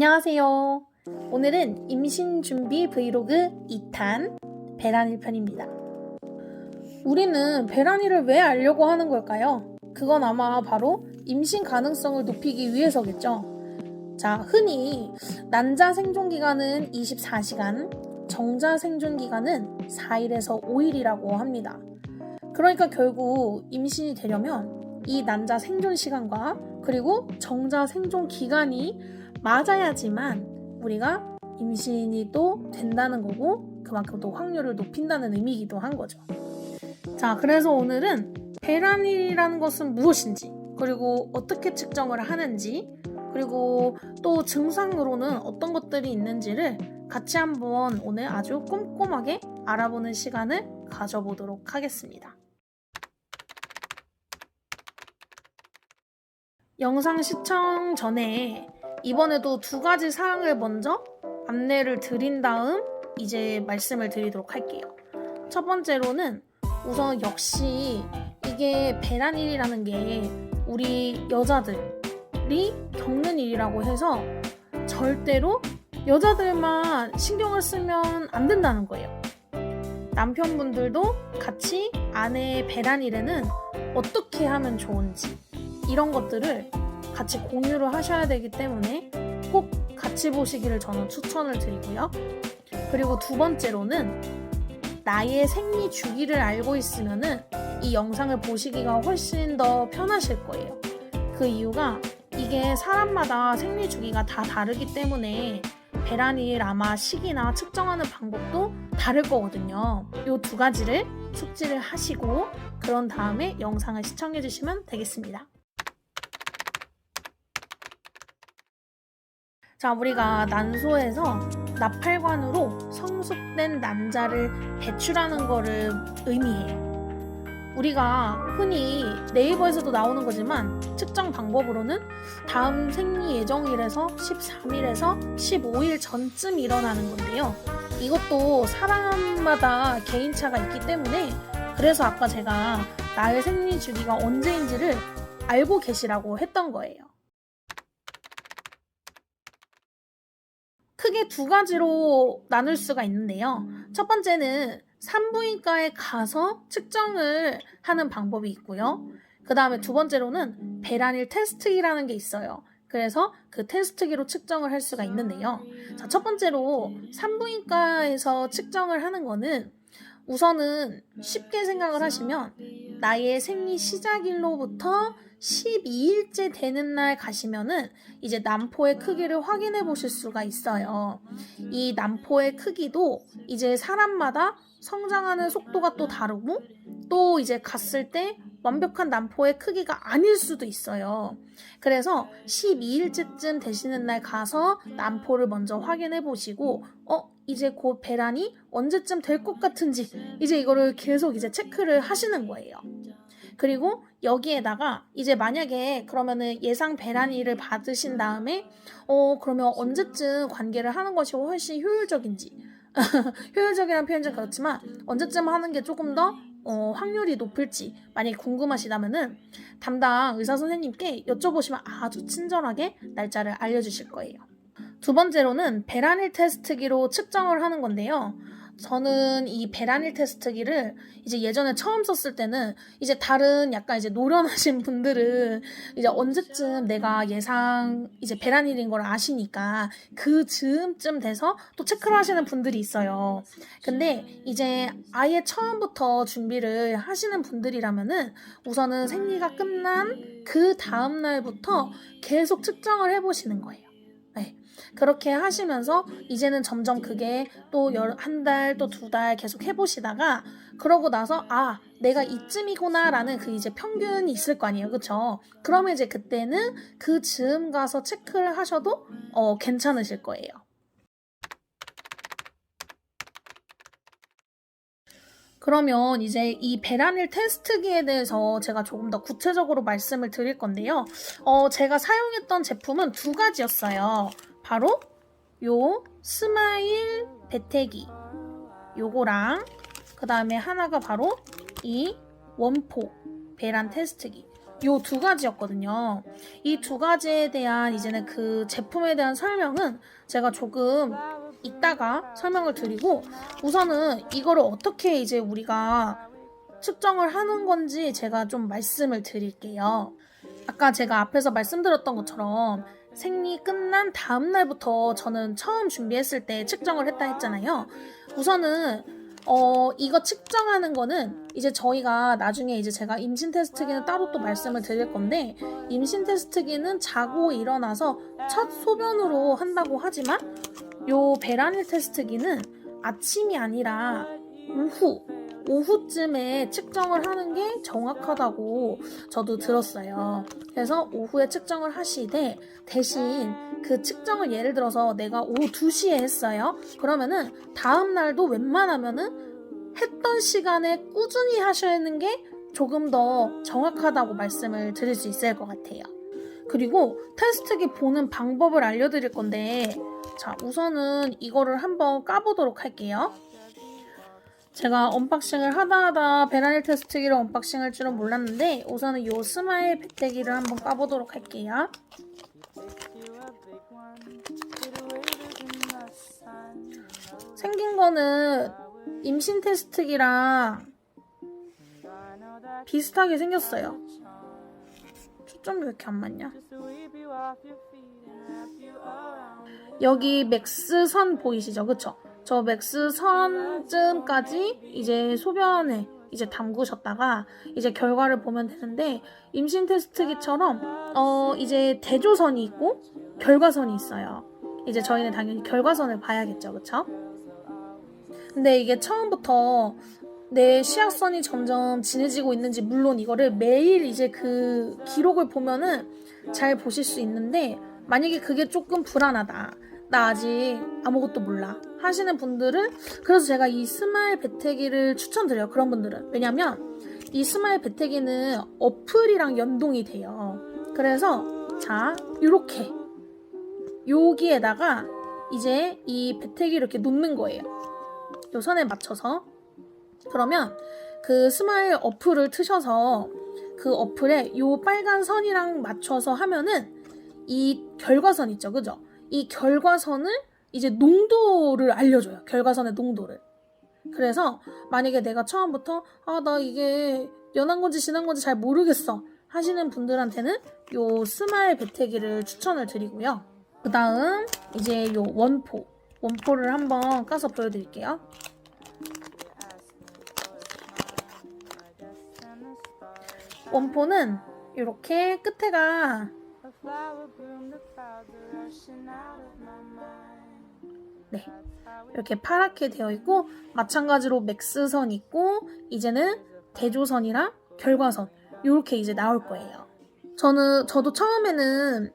안녕하세요. 오늘은 임신 준비 브이로그 2탄 배란일 편입니다. 우리는 배란일을 왜 알려고 하는 걸까요? 그건 아마 바로 임신 가능성을 높이기 위해서겠죠. 자, 흔히 난자 생존 기간은 24시간, 정자 생존 기간은 4일에서 5일이라고 합니다. 그러니까 결국 임신이 되려면 이 난자 생존 시간과 그리고 정자 생존 기간이 맞아야지만 우리가 임신이 또 된다는 거고 그만큼 또 확률을 높인다는 의미이기도 한 거죠. 자, 그래서 오늘은 배란일이라는 것은 무엇인지 그리고 어떻게 측정을 하는지 그리고 또 증상으로는 어떤 것들이 있는지를 같이 한번 오늘 아주 꼼꼼하게 알아보는 시간을 가져보도록 하겠습니다. 영상 시청 전에 이번에도 두 가지 사항을 먼저 안내를 드린 다음 이제 말씀을 드리도록 할게요. 첫 번째로는 우선 역시 이게 배란일이라는 게 우리 여자들이 겪는 일이라고 해서 절대로 여자들만 신경을 쓰면 안 된다는 거예요. 남편분들도 같이 아내의 배란일에는 어떻게 하면 좋은지 이런 것들을 같이 공유를 하셔야 되기 때문에 꼭 같이 보시기를 저는 추천을 드리고요. 그리고 두 번째로는 나의 생리 주기를 알고 있으면은 이 영상을 보시기가 훨씬 더 편하실 거예요. 그 이유가 이게 사람마다 생리 주기가 다 다르기 때문에 배란일 아마 시기나 측정하는 방법도 다를 거거든요. 이 두 가지를 숙지를 하시고 그런 다음에 영상을 시청해 주시면 되겠습니다. 자, 우리가 난소에서 나팔관으로 성숙된 난자를 배출하는 거를 의미해요. 우리가 흔히 네이버에서도 나오는 거지만 측정 방법으로는 다음 생리 예정일에서 13일에서 15일 전쯤 일어나는 건데요. 이것도 사람마다 개인차가 있기 때문에 그래서 아까 제가 나의 생리 주기가 언제인지를 알고 계시라고 했던 거예요. 크게 두 가지로 나눌 수가 있는데요. 첫 번째는 산부인과에 가서 측정을 하는 방법이 있고요. 그 다음에 두 번째로는 배란일 테스트기라는 게 있어요. 그래서 그 테스트기로 측정을 할 수가 있는데요. 자, 첫 번째로 산부인과에서 측정을 하는 거는 우선은 쉽게 생각을 하시면 나의 생리 시작일로부터 12일째 되는 날 가시면은 이제 남포의 크기를 확인해 보실 수가 있어요. 이 남포의 크기도 이제 사람마다 성장하는 속도가 또 다르고 또 이제 갔을 때 완벽한 남포의 크기가 아닐 수도 있어요. 그래서 12일째쯤 되시는 날 가서 남포를 먼저 확인해 보시고, 어, 이제 곧 배란이 언제쯤 될 것 같은지, 이제 이거를 계속 이제 체크를 하시는 거예요. 그리고 여기에다가 이제 만약에 그러면은 예상 배란일을 받으신 다음에, 어, 그러면 언제쯤 관계를 하는 것이 훨씬 효율적인지, 효율적이라는 표현은 좀 그렇지만, 언제쯤 하는 게 조금 더 어, 확률이 높을지 만약에 궁금하시다면은 담당 의사 선생님께 여쭤보시면 아주 친절하게 날짜를 알려주실 거예요. 두 번째로는 배란일 테스트기로 측정을 하는 건데요. 저는 이 배란일 테스트기를 이제 예전에 처음 썼을 때는 이제 다른 약간 이제 노련하신 분들은 이제 언제쯤 내가 예상 이제 배란일인 걸 아시니까 그 즈음쯤 돼서 또 체크를 하시는 분들이 있어요. 근데 이제 아예 처음부터 준비를 하시는 분들이라면은 우선은 생리가 끝난 그 다음 날부터 계속 측정을 해보시는 거예요. 네. 그렇게 하시면서 이제는 점점 그게 또 한 달, 또 두 달 계속 해보시다가 그러고 나서 아, 내가 이쯤이구나라는 그 이제 평균이 있을 거 아니에요. 그쵸? 그러면 이제 그때는 그 즈음 가서 체크를 하셔도 어, 괜찮으실 거예요. 그러면 이제 이 베라닐 테스트기에 대해서 제가 조금 더 구체적으로 말씀을 드릴 건데요. 어, 제가 사용했던 제품은 두 가지였어요. 바로 요 스마일 배태기 요거랑 그 다음에 하나가 바로 이 원포 베란 테스트기 요 두 가지였거든요. 이 두 가지에 대한 이제는 그 제품에 대한 설명은 제가 조금 이따가 설명을 드리고 우선은 이거를 어떻게 이제 우리가 측정을 하는 건지 제가 좀 말씀을 드릴게요. 아까 제가 앞에서 말씀드렸던 것처럼 생리 끝난 다음 날부터 저는 처음 준비했을 때 측정을 했다 했잖아요. 우선은 어 이거 측정하는 거는 이제 저희가 나중에 이제 제가 임신 테스트기는 따로 또 말씀을 드릴 건데 임신 테스트기는 자고 일어나서 첫 소변으로 한다고 하지만 요 베라닐 테스트기는 아침이 아니라 오후 오후쯤에 측정을 하는 게 정확하다고 저도 들었어요. 그래서 오후에 측정을 하시되 대신 그 측정을 예를 들어서 내가 오후 2시에 했어요. 그러면은 다음 날도 웬만하면은 했던 시간에 꾸준히 하시는 게 조금 더 정확하다고 말씀을 드릴 수 있을 것 같아요. 그리고 테스트기 보는 방법을 알려드릴 건데 자 우선은 이거를 한번 까보도록 할게요. 제가 언박싱을 하다 하다 베라닐 테스트기를 언박싱 할 줄은 몰랐는데 우선은 요 스마일 배때기를 한번 까보도록 할게요. 생긴 거는 임신 테스트기랑 비슷하게 생겼어요. 초점이 왜 이렇게 안 맞냐? 여기 맥스 선 보이시죠? 그쵸? 저 맥스 선쯤까지 이제 소변에 이제 담그셨다가 이제 결과를 보면 되는데 임신 테스트기처럼 어 이제 대조선이 있고 결과선이 있어요. 이제 저희는 당연히 결과선을 봐야겠죠, 그쵸? 근데 이게 처음부터 내 시약선이 점점 진해지고 있는지 물론 이거를 매일 이제 그 기록을 보면은 잘 보실 수 있는데 만약에 그게 조금 불안하다. 나 아직 아무것도 몰라. 하시는 분들은 그래서 제가 이 스마일 배태기를 추천드려요. 그런 분들은. 왜냐면 이 스마일 배태기는 어플이랑 연동이 돼요. 그래서 자, 요렇게 여기에다가 이제 이 배태기를 이렇게 놓는 거예요. 요 선에 맞춰서 그러면 그 스마일 어플을 트셔서 그 어플에 요 빨간 선이랑 맞춰서 하면은 이 결과선 있죠, 그죠? 이 결과선을 이제 농도를 알려줘요. 결과선의 농도를. 그래서 만약에 내가 처음부터 아 나 이게 연한 건지 진한 건지 잘 모르겠어 하시는 분들한테는 요 스마일 배태기를 추천을 드리고요. 그 다음 이제 요 원포 원포를 한번 까서 보여드릴게요. 원포는 이렇게 끝에가 네 이렇게 파랗게 되어 있고 마찬가지로 맥스선 있고 이제는 대조선이랑 결과선 이렇게 이제 나올 거예요. 저는 저도 처음에는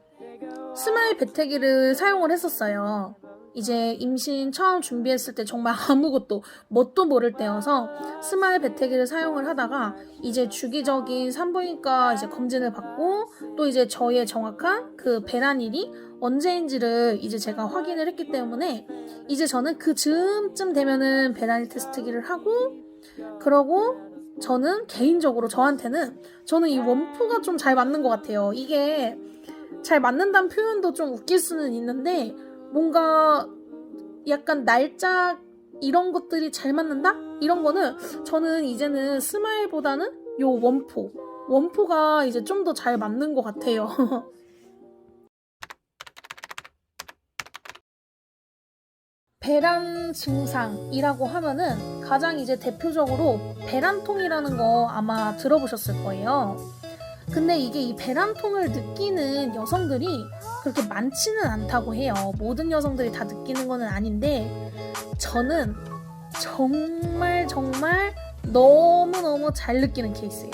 스마일 배태기를 사용을 했었어요. 이제 임신 처음 준비했을 때 정말 아무것도 뭣도 모를 때여서 스마일 배태기를 사용을 하다가 이제 주기적인 산부인과 이제 검진을 받고 또 이제 저의 정확한 그 배란일이 언제인지를 이제 제가 확인을 했기 때문에 이제 저는 그 즈음쯤 되면은 배란일 테스트기를 하고 그러고 저는 개인적으로 저한테는 저는 이 원포가 좀 잘 맞는 것 같아요. 이게 잘 맞는다는 표현도 좀 웃길 수는 있는데 뭔가 약간 날짜 이런 것들이 잘 맞는다? 이런 거는 저는 이제는 스마일보다는 요 원포. 원포가 이제 좀 더 잘 맞는 것 같아요. 배란 증상이라고 하면은 가장 이제 대표적으로 배란통이라는 거 아마 들어보셨을 거예요. 근데 이게 이 배란통을 느끼는 여성들이 그렇게 많지는 않다고 해요. 모든 여성들이 다 느끼는 거는 아닌데 저는 정말 정말 너무너무 잘 느끼는 케이스예요.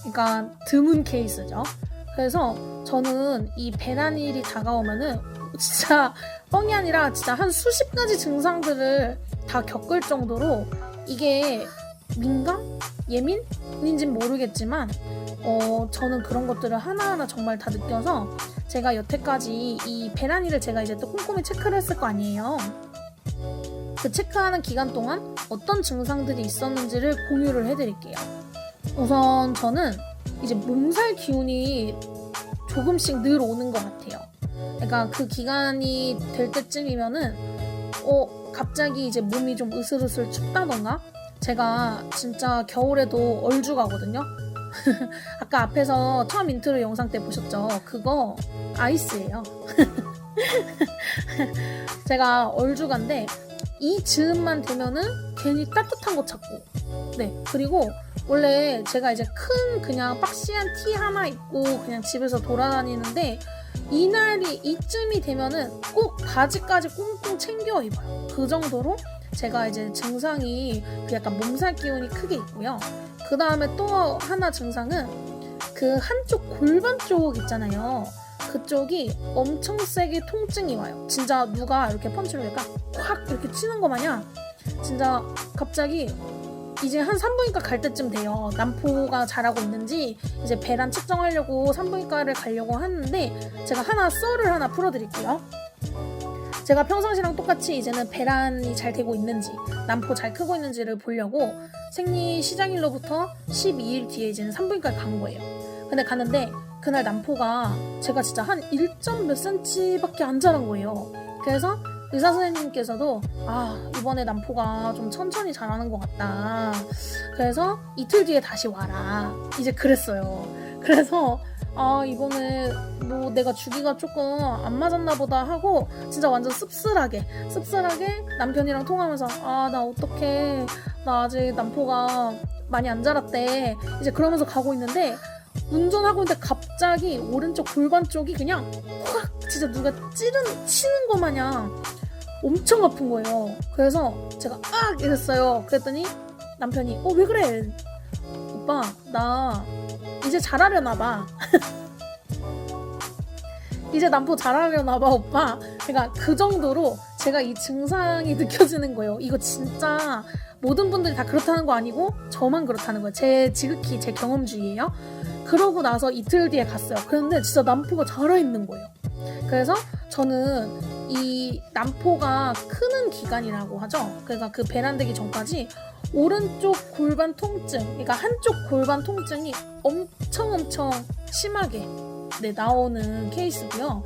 그러니까 드문 케이스죠. 그래서 저는 이 배란일이 다가오면은 진짜 뻥이 아니라 진짜 한 수십 가지 증상들을 다 겪을 정도로 이게 민감? 예민인진 모르겠지만 어, 저는 그런 것들을 하나하나 정말 다 느껴서 제가 여태까지 이 배란일을 제가 이제 또 꼼꼼히 체크를 했을 거 아니에요. 그 체크하는 기간 동안 어떤 증상들이 있었는지를 공유를 해드릴게요. 우선 저는 이제 몸살 기운이 조금씩 늘 오는 것 같아요. 그러니까 그 기간이 될 때쯤이면은 어 갑자기 이제 몸이 좀 으슬으슬 춥다던가 제가 진짜 겨울에도 얼죽하거든요. 아까 앞에서 처음 인트로 영상 때 보셨죠? 그거 아이스예요. 제가 얼죽한데 이 즈음만 되면은 괜히 따뜻한 거 찾고 네 그리고 원래 제가 이제 큰 그냥 박시한 티 하나 입고 그냥 집에서 돌아다니는데 이날이 이쯤이 되면은 꼭 바지까지 꽁꽁 챙겨 입어요 그 정도로 제가 이제 증상이 그 약간 몸살 기운이 크게 있고요 그 다음에 또 하나 증상은 그 한쪽 골반 쪽 있잖아요 그쪽이 엄청 세게 통증이 와요. 진짜 누가 이렇게 펀치를 약간 확 이렇게 치는 거 마냥 진짜 갑자기 이제 한 산부인과 갈 때쯤 돼요. 난포가 자라고 있는지 이제 배란 측정하려고 산부인과를 가려고 하는데 제가 하나 썰을 하나 풀어드릴게요. 제가 평상시랑 똑같이 이제는 배란이 잘 되고 있는지 난포 잘 크고 있는지를 보려고 생리 시작일로부터 12일 뒤에 이제는 산부인과에 간 거예요. 근데 가는데 그날 난포가 제가 진짜 한 1점 몇 센치밖에 안 자란 거예요. 그래서 의사 선생님께서도 아 이번에 난포가 좀 천천히 자라는 것 같다. 그래서 이틀 뒤에 다시 와라. 이제 그랬어요. 그래서 아 이번에 뭐 내가 주기가 조금 안 맞았나 보다 하고 진짜 완전 씁쓸하게 씁쓸하게 남편이랑 통화하면서 아 나 어떡해 나 아직 난포가 많이 안 자랐대 이제 그러면서 가고 있는데 운전하고 있는데 갑자기 오른쪽 골반 쪽이 그냥 확 진짜 누가 찌른 치는 것 마냥 엄청 아픈 거예요. 그래서 제가 아 이랬어요. 그랬더니 남편이 어 왜 그래? 오빠 나 이제 잘하려나 봐. 이제 남포 잘하려나 봐 오빠. 그러니까 그 정도로 제가 이 증상이 느껴지는 거예요. 이거 진짜 모든 분들이 다 그렇다는 거 아니고 저만 그렇다는 거예요. 제 지극히 제 경험주의예요. 그러고 나서 이틀 뒤에 갔어요. 그런데 진짜 남포가 자라 있는 거예요. 그래서 저는 이 남포가 크는 기간이라고 하죠. 그러니까 그 배란되기 전까지 오른쪽 골반 통증, 그러니까 한쪽 골반 통증이 엄청 엄청 심하게 네, 나오는 케이스고요.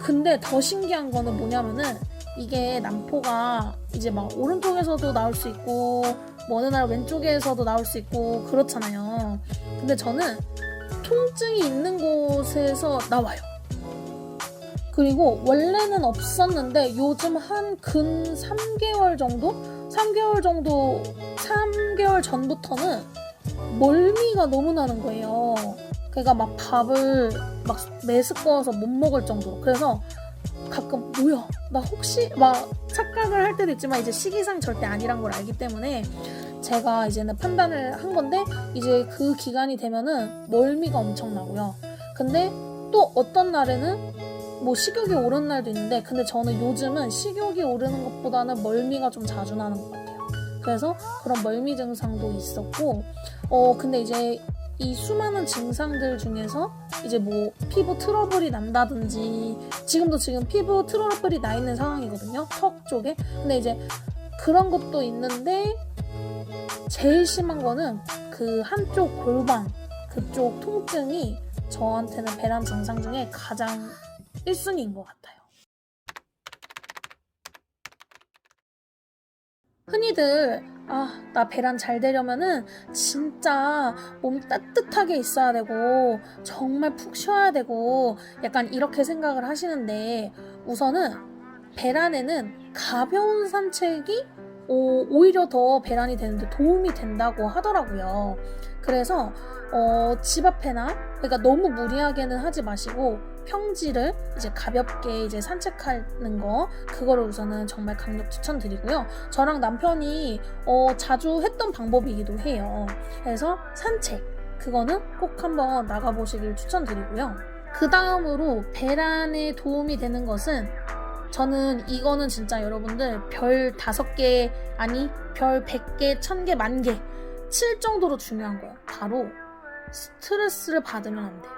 근데 더 신기한 거는 뭐냐면은 이게 남포가 이제 막 오른쪽에서도 나올 수 있고 뭐 어느 날 왼쪽에서도 나올 수 있고 그렇잖아요. 근데 저는 통증이 있는 곳에서 나와요. 그리고 원래는 없었는데 요즘 한 근 3개월 정도? 3개월 정도, 3개월 전부터는 멀미가 너무 나는 거예요. 그러니까 막 밥을 막 메스꺼워서 못 먹을 정도로. 그래서 가끔 뭐야 나 혹시 막 착각을 할 때도 있지만 이제 식이상 절대 아니란 걸 알기 때문에 제가 이제는 판단을 한 건데 이제 그 기간이 되면은 멀미가 엄청 나고요. 근데 또 어떤 날에는 뭐 식욕이 오르는 날도 있는데 근데 저는 요즘은 식욕이 오르는 것보다는 멀미가 좀 자주 나는 것 같아요. 그래서 그런 멀미 증상도 있었고 어 근데 이제 이 수많은 증상들 중에서 이제 뭐 피부 트러블이 난다든지 지금도 지금 피부 트러블이 나 있는 상황이거든요. 턱 쪽에. 근데 이제 그런 것도 있는데 제일 심한 거는 그 한쪽 골반 그쪽 통증이 저한테는 배란 증상 중에 가장 1순위인 것 같아요. 흔히들 아, 나 배란 잘 되려면은 진짜 몸 따뜻하게 있어야 되고 정말 푹 쉬어야 되고 약간 이렇게 생각을 하시는데 우선은 배란에는 가벼운 산책이 오, 오히려 더 배란이 되는데 도움이 된다고 하더라고요. 그래서 어, 집 앞에나 그러니까 너무 무리하게는 하지 마시고 평지를 이제 가볍게 이제 산책하는 거 그거를 우선은 정말 강력 추천드리고요. 저랑 남편이 어, 자주 했던 방법이기도 해요. 그래서 산책 그거는 꼭 한번 나가보시길 추천드리고요. 그 다음으로 배란에 도움이 되는 것은 저는 이거는 진짜 여러분들 별 다섯 개 아니 별 100개, 1000개, 만 개 칠 정도로 중요한 거예요. 바로 스트레스를 받으면 안 돼요.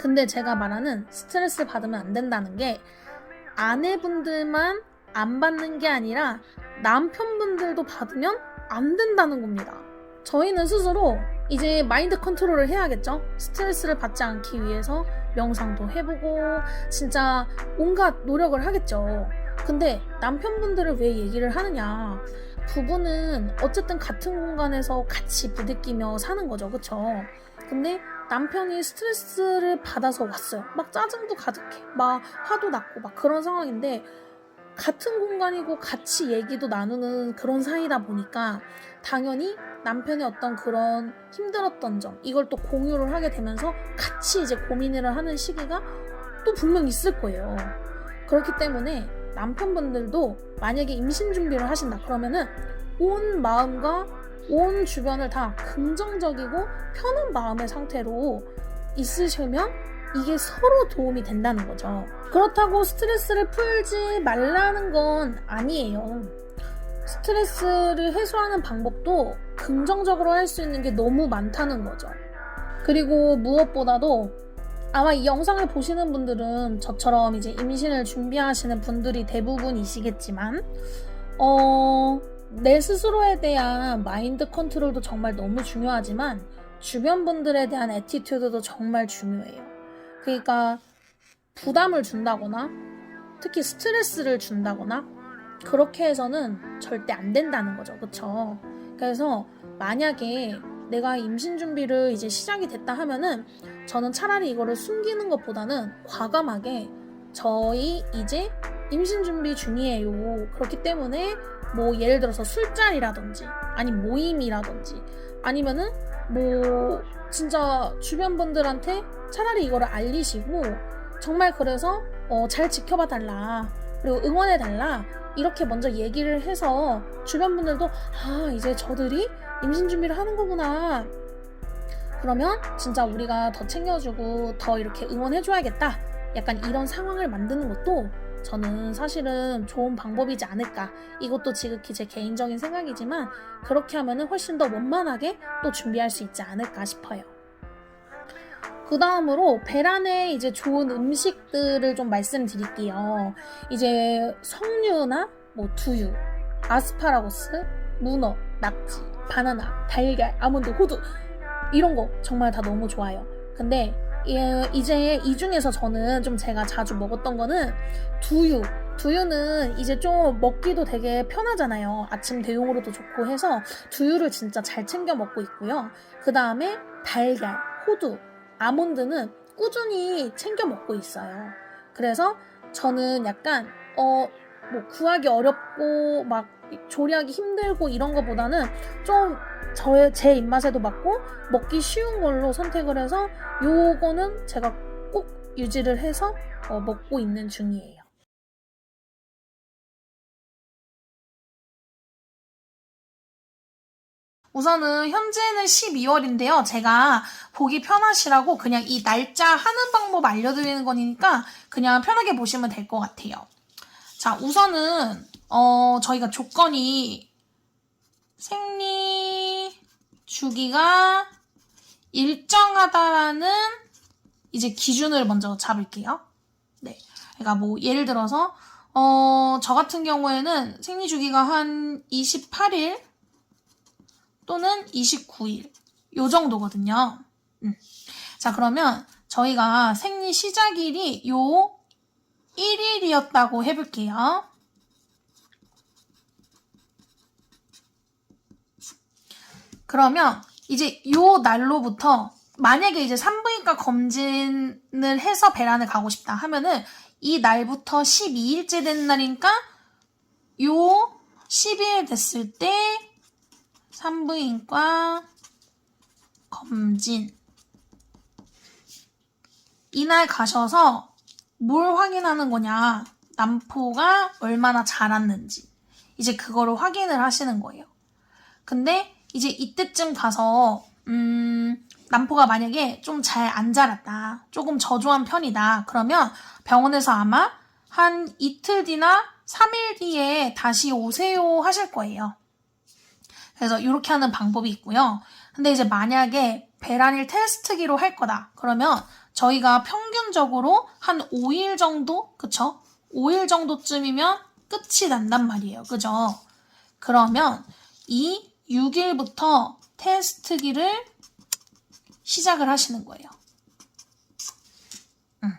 근데 제가 말하는 스트레스 받으면 안 된다는 게 아내분들만 안 받는 게 아니라 남편분들도 받으면 안 된다는 겁니다. 저희는 스스로 이제 마인드 컨트롤을 해야겠죠? 스트레스를 받지 않기 위해서 명상도 해보고 진짜 온갖 노력을 하겠죠. 근데 남편분들을 왜 얘기를 하느냐? 부부는 어쨌든 같은 공간에서 같이 부대끼며 사는 거죠. 그쵸? 근데 남편이 스트레스를 받아서 왔어요. 막 짜증도 가득해. 막 화도 났고 막 그런 상황인데 같은 공간이고 같이 얘기도 나누는 그런 사이다 보니까 당연히 남편의 어떤 그런 힘들었던 점 이걸 또 공유를 하게 되면서 같이 이제 고민을 하는 시기가 또 분명 있을 거예요. 그렇기 때문에 남편분들도 만약에 임신 준비를 하신다 그러면은 온 마음과 온 주변을 다 긍정적이고 편한 마음의 상태로 있으시면 이게 서로 도움이 된다는 거죠. 그렇다고 스트레스를 풀지 말라는 건 아니에요. 스트레스를 해소하는 방법도 긍정적으로 할 수 있는 게 너무 많다는 거죠. 그리고 무엇보다도 아마 이 영상을 보시는 분들은 저처럼 이제 임신을 준비하시는 분들이 대부분이시겠지만, 어, 내 스스로에 대한 마인드 컨트롤도 정말 너무 중요하지만, 주변 분들에 대한 애티튜드도 정말 중요해요. 그러니까, 부담을 준다거나, 특히 스트레스를 준다거나, 그렇게 해서는 절대 안 된다는 거죠. 그쵸? 그래서 만약에 내가 임신 준비를 이제 시작이 됐다 하면은 저는 차라리 이거를 숨기는 것보다는 과감하게 저희 이제 임신 준비 중이에요. 그렇기 때문에 뭐 예를 들어서 술자리라든지 아니 모임이라든지 아니면은 뭐 진짜 주변 분들한테 차라리 이거를 알리시고 정말 그래서 어, 잘 지켜봐 달라 그리고 응원해 달라 이렇게 먼저 얘기를 해서 주변 분들도 아 이제 저들이 임신 준비를 하는 거구나. 그러면 진짜 우리가 더 챙겨주고 더 이렇게 응원해줘야겠다. 약간 이런 상황을 만드는 것도 저는 사실은 좋은 방법이지 않을까 이것도 지극히 제 개인적인 생각이지만 그렇게 하면은 훨씬 더 원만하게 또 준비할 수 있지 않을까 싶어요. 그 다음으로 배란에 이제 좋은 음식들을 좀 말씀드릴게요. 이제 석류나 뭐 두유, 아스파라거스, 문어, 낙지, 바나나, 달걀, 아몬드, 호두 이런 거 정말 다 너무 좋아요. 근데 예, 이제 이 중에서 저는 좀 제가 자주 먹었던 거는 두유. 두유는 이제 좀 먹기도 되게 편하잖아요. 아침 대용으로도 좋고 해서 두유를 진짜 잘 챙겨 먹고 있고요. 그 다음에 달걀, 호두, 아몬드는 꾸준히 챙겨 먹고 있어요. 그래서 저는 약간 어 뭐 구하기 어렵고 막 조리하기 힘들고 이런 거보다는 좀 저의 제 입맛에도 맞고 먹기 쉬운 걸로 선택을 해서 요거는 제가 꼭 유지를 해서 어, 먹고 있는 중이에요. 우선은 현재는 12월인데요. 제가 보기 편하시라고 그냥 이 날짜 하는 방법 알려드리는 거니까 그냥 편하게 보시면 될 것 같아요. 자, 우선은 어, 저희가 조건이 생리 주기가 일정하다라는 이제 기준을 먼저 잡을게요. 네. 그러니까 뭐 예를 들어서 어, 저 같은 경우에는 생리 주기가 한 28일 또는 29일 요 정도거든요. 음. 자, 그러면 저희가 생리 시작일이 요 1일이었다고 해볼게요. 그러면 이제 요 날로부터 만약에 이제 산부인과 검진을 해서 배란을 가고 싶다 하면은 이 날부터 12일째 된 날이니까 요 10일 됐을 때 산부인과 검진. 이날 가셔서 뭘 확인하는 거냐? 남포가 얼마나 자랐는지. 이제 그거를 확인을 하시는 거예요. 근데 이제 이때쯤 가서 음 남포가 만약에 좀 잘 안 자랐다 조금 저조한 편이다 그러면 병원에서 아마 한 이틀 뒤나 3일 뒤에 다시 오세요 하실 거예요. 그래서 이렇게 하는 방법이 있고요. 근데 이제 만약에 배란일 테스트기로 할 거다. 그러면 저희가 평균적으로 한 5일 정도, 그쵸? 5일 정도쯤이면 끝이 난단 말이에요. 그죠? 그러면 이 6일부터 테스트기를 시작을 하시는 거예요. 음.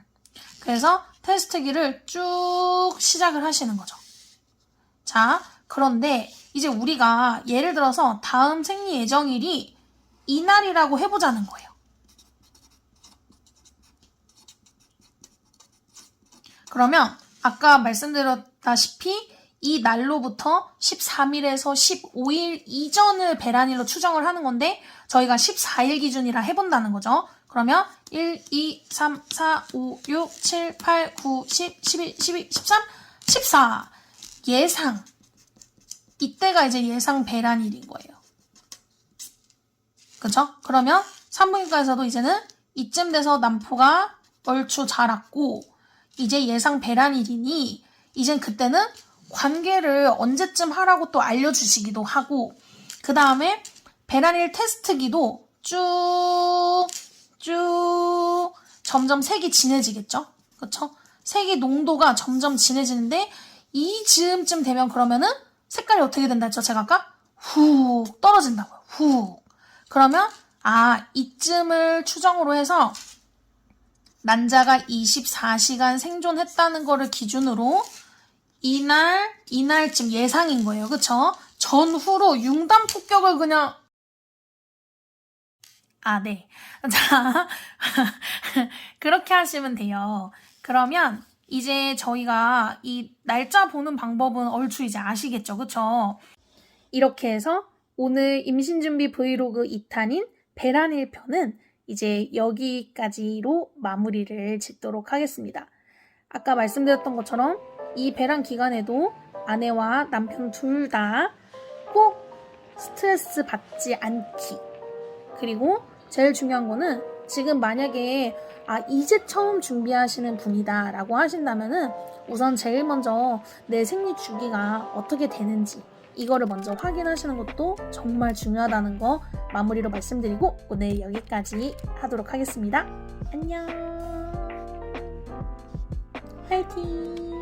그래서 테스트기를 쭉 시작을 하시는 거죠. 자, 그런데 이제 우리가 예를 들어서 다음 생리 예정일이 이날이라고 해보자는 거예요. 그러면 아까 말씀드렸다시피 이 날로부터 13일에서 15일 이전을 배란일로 추정을 하는 건데 저희가 14일 기준이라 해본다는 거죠. 그러면 1, 2, 3, 4, 5, 6, 7, 8, 9, 10, 11, 12, 13, 14 예상 이때가 이제 예상 배란일인 거예요. 그쵸? 그러면 산부인과에서도 이제는 이쯤 돼서 남포가 얼추 자랐고 이제 예상 배란일이니 이젠 그때는 관계를 언제쯤 하라고 또 알려주시기도 하고 그 다음에 배란일 테스트기도 쭉 쭉 점점 색이 진해지겠죠? 그쵸? 색이 농도가 점점 진해지는데 이 즈음쯤 되면 그러면은 색깔이 어떻게 된다 했죠? 제가 아까 훅 떨어진다고요. 훅. 그러면 아 이쯤을 추정으로 해서 난자가 24시간 생존했다는 거를 기준으로 이날 이날쯤 예상인 거예요. 그쵸? 전후로 융단 폭격을 그냥 아, 네. 자, 그렇게 하시면 돼요. 그러면 이제 저희가 이 날짜 보는 방법은 얼추 이제 아시겠죠? 그쵸? 이렇게 해서 오늘 임신준비 브이로그 2탄인 배란일 편은 이제 여기까지로 마무리를 짓도록 하겠습니다. 아까 말씀드렸던 것처럼 이 배란 기간에도 아내와 남편 둘 다 꼭 스트레스 받지 않기. 그리고 제일 중요한 거는 지금 만약에 아 이제 처음 준비하시는 분이다 라고 하신다면은 우선 제일 먼저 내 생리 주기가 어떻게 되는지 이거를 먼저 확인하시는 것도 정말 중요하다는 거 마무리로 말씀드리고 오늘 여기까지 하도록 하겠습니다. 안녕. 화이팅!